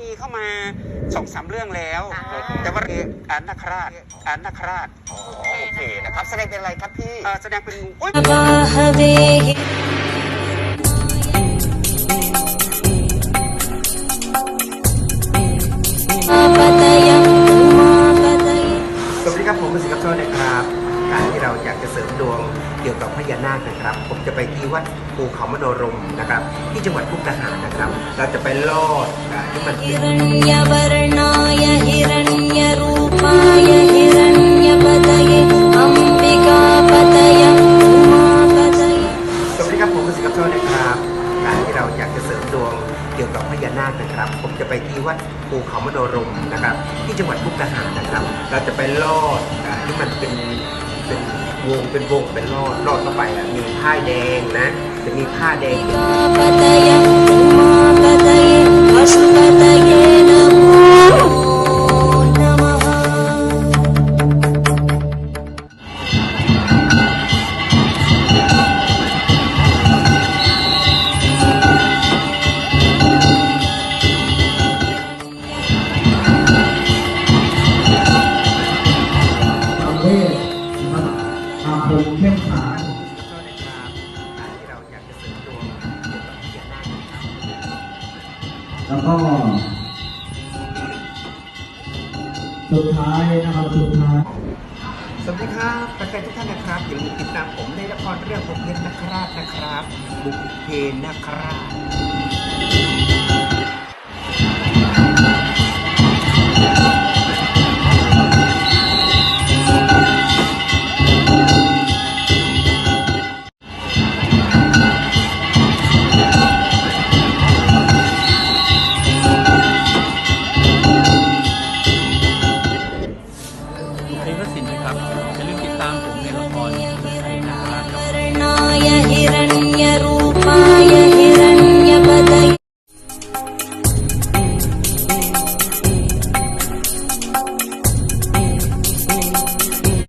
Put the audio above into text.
มีเข้ามาสองสามเรื่องแล้วแต่ว่าเรื่องอันนคราชอันนคราชโอเคนะครับ แสดงเป็นอะไรครับพี่แสดงเป็นงูอุ๊ยสวัสดีครับผมประสิทธิ์กับโชตินะครับ การที่เราอยากจะเสริมดวงเกี่ยวกับพญานาคนะครับ ผมจะไปที่วัดภูเขามโนรมนะครับ ที่จังหวัดพุทธาหารนะครับ เราจะไปลอดที่มันฮิรัญญวรมัญญปายสวัสดีครับผมคุณสิกับโชคนครการที่เราอยากจะเสริมดวงเกี่ยวกับพญานาคนะครับ ผมจะไปที่วัดภูเขามโนรมนะครับ ที่จังหวัดพุทธาหารนะครับ เราจะไปลอดที่มันเป็น วงเป็นวงเป็นรอดรอดต่อไปอะมีผ้าแดงนะ จะมีผ้าแดงเเท งเข้มขานแล้วก็ สุดท้ายนะครับสุดท้ายสวัสดีครับแฟนๆทุกท่านนะครับอย่าลืมติดตามผมในละครเรื่องบุพเพนนคราชนะครับบุพเพนนคราช Hasta